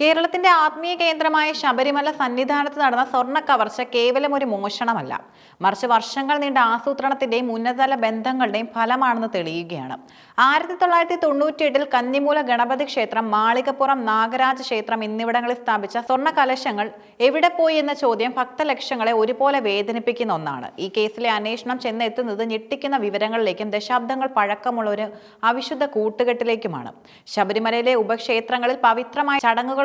കേരളത്തിന്റെ ആത്മീയ കേന്ദ്രമായ ശബരിമല സന്നിധാനത്ത് നടന്ന സ്വർണ കവർച്ച കേവലം ഒരു മോഷണമല്ല. മറിച്ച് വർഷങ്ങൾ നീണ്ട ആസൂത്രണത്തിന്റെയും ഉന്നതതല ബന്ധങ്ങളുടെയും ഫലമാണെന്ന് തെളിയുകയാണ്. ആയിരത്തി തൊള്ളായിരത്തി തൊണ്ണൂറ്റിയെട്ടിൽ കന്നിമൂല ഗണപതി ക്ഷേത്രം മാളികപ്പുറം നാഗരാജ ക്ഷേത്രം എന്നിവിടങ്ങളിൽ സ്ഥാപിച്ച സ്വർണ കലശങ്ങൾ എവിടെ പോയി എന്ന ചോദ്യം ഭക്തലക്ഷങ്ങളെ ഒരുപോലെ വേദനിപ്പിക്കുന്ന ഒന്നാണ്. ഈ കേസിലെ അന്വേഷണം ചെന്നെത്തുന്നത് ഞെട്ടിക്കുന്ന വിവരങ്ങളിലേക്കും ദശാബ്ദങ്ങൾ പഴക്കമുള്ള ഒരു അവിശുദ്ധ കൂട്ടുകെട്ടിലേക്കുമാണ്. ശബരിമലയിലെ ഉപക്ഷേത്രങ്ങളിൽ പവിത്രമായ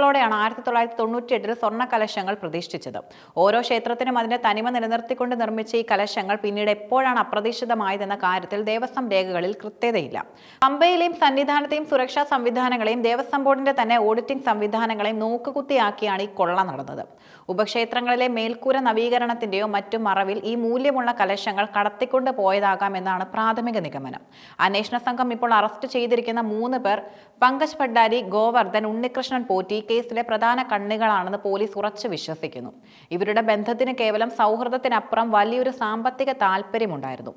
ചടങ്ങുകളോടെയാണ് ആയിരത്തി തൊള്ളായിരത്തി തൊണ്ണൂറ്റി എട്ടിൽ സ്വർണ കലശങ്ങൾ പ്രതിഷ്ഠിച്ചത്. ഓരോ ക്ഷേത്രത്തിനും അതിന്റെ തനിമ നിലനിർത്തിക്കൊണ്ട് നിർമ്മിച്ച ഈ കലശങ്ങൾ പിന്നീട് എപ്പോഴാണ് അപ്രതീക്ഷിതമായതെന്ന കാര്യത്തിൽ ദേവസ്വം രേഖകളിൽ കൃത്യതയില്ല. പമ്പയിലെയും സന്നിധാനത്തെയും സുരക്ഷാ സംവിധാനങ്ങളെയും ദേവസ്വം ബോർഡിന്റെ തന്നെ ഓഡിറ്റിംഗ് സംവിധാനങ്ങളെയും നോക്കുകുത്തിയാക്കിയാണ് ഈ കൊള്ള നടന്നത്. ഉപക്ഷേത്രങ്ങളിലെ മേൽക്കൂര നവീകരണത്തിന്റെയോ മറ്റു മറവിൽ ഈ മൂല്യമുള്ള കലശങ്ങൾ കടത്തിക്കൊണ്ട് പോയതാകാം എന്നാണ് പ്രാഥമിക നിഗമനം. അന്വേഷണ സംഘം ഇപ്പോൾ അറസ്റ്റ് ചെയ്തിരിക്കുന്ന മൂന്ന് പേർ പങ്കജ് ഭണ്ഡാരി ഗോവർദ്ധൻ ഉണ്ണികൃഷ്ണൻ പോറ്റി ഈ കേസിലെ പ്രധാന കണ്ണികളാണെന്ന് പോലീസ് ഉറച്ചു വിശ്വസിക്കുന്നു. ഇവരുടെ ബന്ധത്തിന് കേവലം സൗഹൃദത്തിനപ്പുറം വലിയൊരു സാമ്പത്തിക താല്പര്യമുണ്ടായിരുന്നു.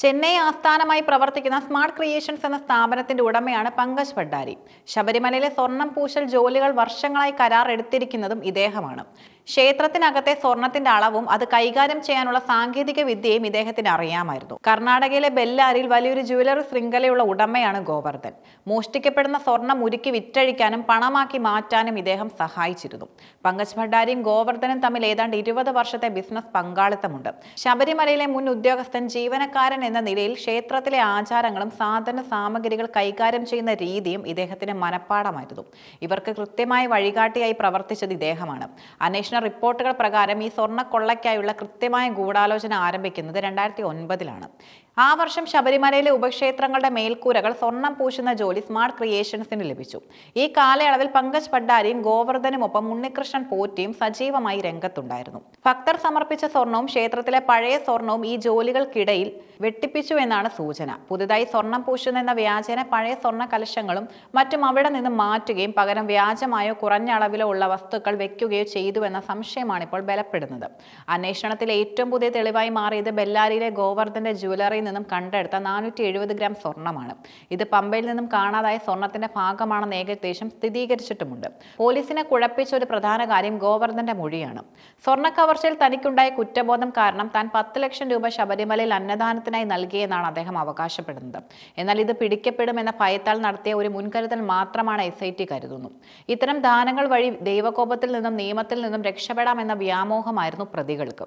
ചെന്നൈ ആസ്ഥാനമായി പ്രവർത്തിക്കുന്ന സ്മാർട്ട് ക്രിയേഷൻസ് എന്ന സ്ഥാപനത്തിന്റെ ഉടമയാണ് പങ്കജ് ഭണ്ഡാരി. ശബരിമലയിലെ സ്വർണം പൂശൽ ജോലികൾ വർഷങ്ങളായി കരാർ എടുത്തിരിക്കുന്നതും ഇദ്ദേഹമാണ്. ക്ഷേത്രത്തിനകത്തെ സ്വർണത്തിന്റെ അളവും അത് കൈകാര്യം ചെയ്യാനുള്ള സാങ്കേതിക വിദ്യയും ഇദ്ദേഹത്തിന് അറിയാമായിരുന്നു. കർണാടകയിലെ ബെല്ലാരിൽ വലിയൊരു ജുവലറി ശൃംഖലയുള്ള ഉടമയാണ് ഗോവർദ്ധൻ. മോഷ്ടിക്കപ്പെടുന്ന സ്വർണം ഉരുക്കി വിറ്റഴിക്കാനും പണമാക്കി മാറ്റാനും ഇദ്ദേഹം സഹായിച്ചിരുന്നു. പങ്കജ് ഭണ്ഡാരിയും ഗോവർദ്ധനും തമ്മിൽ ഏതാണ്ട് ഇരുപത് വർഷത്തെ ബിസിനസ് പങ്കാളിത്തമുണ്ട്. ശബരിമലയിലെ മുൻ ഉദ്യോഗസ്ഥൻ ജീവനക്കാരൻ എന്ന നിലയിൽ ക്ഷേത്രത്തിലെ ആചാരങ്ങളും സാധന സാമഗ്രികൾ കൈകാര്യം ചെയ്യുന്ന രീതിയും ഇദ്ദേഹത്തിന് മനപ്പാടമായിരുന്നു. ഇവർക്ക് കൃത്യമായ വഴികാട്ടിയായി പ്രവർത്തിച്ചത് ഇദ്ദേഹമാണ്. അന്വേഷണ റിപ്പോർട്ടുകൾ പ്രകാരം ഈ സ്വർണക്കൊള്ളയ്ക്കായുള്ള കൃത്യമായ ഗൂഢാലോചന ആരംഭിക്കുന്നത് രണ്ടായിരത്തി ഒൻപതിലാണ്. ആ വർഷം ശബരിമലയിലെ ഉപക്ഷേത്രങ്ങളുടെ മേൽക്കൂരകൾ സ്വർണം പൂശുന്ന ജോലി സ്മാർട്ട് ക്രിയേഷൻസിന് ലഭിച്ചു. ഈ കാലയളവിൽ പങ്കജ് ഭണ്ഡാരിയും ഗോവർദ്ധനുമൊപ്പം ഉണ്ണികൃഷ്ണൻ പോറ്റിയും സജീവമായി രംഗത്തുണ്ടായിരുന്നു. ഭക്തർ സമർപ്പിച്ച സ്വർണവും ക്ഷേത്രത്തിലെ പഴയ സ്വർണവും ഈ ജോലികൾക്കിടയിൽ വെട്ടിപ്പിച്ചു എന്നാണ് സൂചന. പുതുതായി സ്വർണം പൂശുന്നെന്ന വ്യാജേന പഴയ സ്വർണ കലശങ്ങളും മറ്റും അവിടെ നിന്ന് മാറ്റുകയും പകരം വ്യാജമായോ കുറഞ്ഞ അളവിലോ ഉള്ള വസ്തുക്കൾ വെക്കുകയോ ചെയ്തുവെന്ന സംശയമാണ് ഇപ്പോൾ ബലപ്പെടുന്നത്. അന്വേഷണത്തിൽ ഏറ്റവും പുതിയ തെളിവായി മാറിയത് ബെല്ലാരിയിലെ ഗോവർദ്ധന്റെ ജ്വല്ലറിയിൽ നിന്നും കണ്ടെടുത്ത നാനൂറ്റി എഴുപത് ഗ്രാം സ്വർണമാണ് ഇത് പമ്പയിൽ നിന്നും കാണാതായ സ്വർണത്തിന്റെ ഭാഗമാണെന്ന് ഏകദേശം സ്ഥിരീകരിച്ചിട്ടുമുണ്ട്. പോലീസിനെ കുഴപ്പിച്ച ഒരു പ്രധാന കാര്യം ഗോവർദ്ധന്റെ മൊഴിയാണ്. സ്വർണ കവർച്ചയിൽ തനിക്കുണ്ടായ കുറ്റബോധം കാരണം താൻ പത്ത് ലക്ഷം രൂപ ശബരിമലയിൽ അന്നദാനത്തിനായി നൽകിയെന്നാണ് അദ്ദേഹം അവകാശപ്പെടുന്നത്. എന്നാൽ ഇത് പിടിക്കപ്പെടുമെന്ന ഭയത്താൽ നടത്തിയ ഒരു മുൻകരുതൽ മാത്രമാണ് എസ് ഐ ടി കരുതുന്നു. ഇത്തരം ദാനങ്ങൾ വഴി ദൈവകോപത്തിൽ നിന്നും നിയമത്തിൽ നിന്നും രക്ഷപ്പെടാമെന്ന വ്യാമോഹമായിരുന്നു പ്രതികൾക്ക്.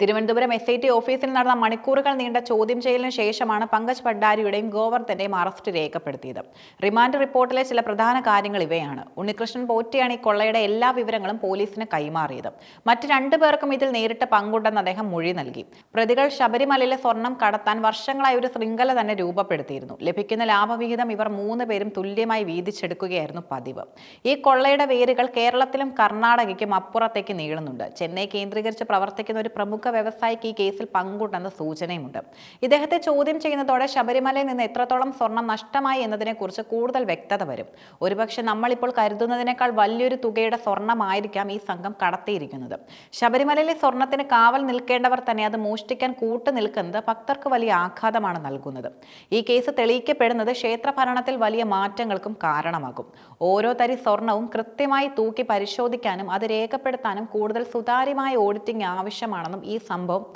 തിരുവനന്തപുരം എസ് ഐ ടി ഓഫീസിൽ നടന്ന മണിക്കൂറുകൾ നീണ്ട ചോദ്യം ചെയ്യലിന് ശേഷമാണ് പങ്കജ് ഭണ്ഡാരിയുടെയും ഗോവർദ്ധന്റെയും അറസ്റ്റ് രേഖപ്പെടുത്തിയത്. റിമാൻഡ് റിപ്പോർട്ടിലെ ചില പ്രധാന കാര്യങ്ങൾ ഇവയാണ്. ഉണ്ണികൃഷ്ണൻ പോറ്റിയാണ് ഈ കൊള്ളയുടെ എല്ലാ വിവരങ്ങളും പോലീസിന് കൈമാറിയത്. മറ്റ് രണ്ടു പേർക്കും ഇതിൽ നേരിട്ട് പങ്കുണ്ടെന്ന് അദ്ദേഹം മൊഴി നൽകി. പ്രതികൾ ശബരിമലയിലെ സ്വർണം കടത്താൻ വർഷങ്ങളായി ഒരു ശൃംഖല തന്നെ രൂപപ്പെടുത്തിയിരുന്നു. ലഭിക്കുന്ന ലാഭവിഹിതം ഇവർ മൂന്ന് പേരും തുല്യമായി വീതിച്ചെടുക്കുകയായിരുന്നു പതിവ്. ഈ കൊള്ളയുടെ വേരുകൾ കേരളത്തിലും കർണാടകയ്ക്കും അപ്പുറത്തേക്ക് നീളുന്നുണ്ട്. ചെന്നൈ കേന്ദ്രീകരിച്ച് പ്രവർത്തിക്കുന്ന ഒരു പ്രമുഖ വ്യവസായിക്ക് ഈ കേസിൽ പങ്കുണ്ടെന്ന സൂചനയുമുണ്ട്. ഇദ്ദേഹത്തെ ചോദ്യം ചെയ്യുന്നതോടെ ശബരിമലയിൽ നിന്ന് എത്രത്തോളം സ്വർണം നഷ്ടമായി എന്നതിനെക്കുറിച്ച് കൂടുതൽ വ്യക്തത വരും. ഒരുപക്ഷെ നമ്മളിപ്പോൾ കരുതുന്നതിനേക്കാൾ വലിയൊരു തുകയുടെ സ്വർണമായിരിക്കാം ഈ സംഘം കടത്തിയിരിക്കുന്നത്. ശബരിമലയിലെ സ്വർണത്തിന് കാവൽ നിൽക്കേണ്ടവർ തന്നെ അത് മോഷ്ടിക്കാൻ കൂട്ടു നിൽക്കുന്നത് ഭക്തർക്ക് വലിയ ആഘാതമാണ് നൽകുന്നത്. ഈ കേസ് തെളിയിക്കപ്പെടുന്നത് ക്ഷേത്ര ഭരണത്തിൽ വലിയ മാറ്റങ്ങൾക്കും കാരണമാകും. ഓരോ തരി സ്വർണവും കൃത്യമായി തൂക്കി പരിശോധിക്കാനും അത് രേഖപ്പെടുത്താനും കൂടുതൽ സുതാര്യമായ ഓഡിറ്റിംഗ് ആവശ്യമാണെന്നും ഈ സംഭവം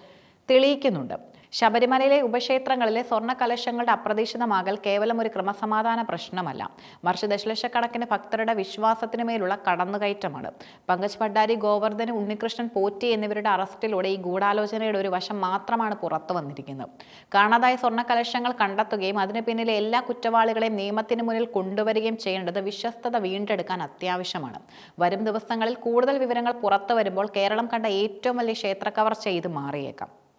തെളിയിക്കുന്നുണ്ട്. ശബരിമലയിലെ ഉപക്ഷേത്രങ്ങളിലെ സ്വർണ കലശങ്ങളുടെ അപ്രതീക്ഷിതമാകൽ കേവലം ഒരു ക്രമസമാധാന പ്രശ്നമല്ല. മറിച്ച് ദശലക്ഷക്കണക്കിന് ഭക്തരുടെ വിശ്വാസത്തിന് മേലുള്ള കടന്നുകയറ്റമാണ്. പങ്കജ് ഭണ്ഡാരി ഗോവർദ്ധന് ഉണ്ണികൃഷ്ണൻ പോറ്റി എന്നിവരുടെ അറസ്റ്റിലൂടെ ഈ ഗൂഢാലോചനയുടെ ഒരു വശം മാത്രമാണ് പുറത്തു വന്നിരിക്കുന്നത്. കാണാതായ സ്വർണ കലശങ്ങൾ കണ്ടെത്തുകയും അതിന് പിന്നിലെ എല്ലാ കുറ്റവാളികളെയും നിയമത്തിന് മുന്നിൽ കൊണ്ടുവരികയും ചെയ്യേണ്ടത് വിശ്വസ്തത വീണ്ടെടുക്കാൻ അത്യാവശ്യമാണ്. വരും ദിവസങ്ങളിൽ കൂടുതൽ വിവരങ്ങൾ പുറത്തു വരുമ്പോൾ കേരളം കണ്ട ഏറ്റവും വലിയ ക്ഷേത്ര കവർച്ച ഇത് മാറിയേക്കാം.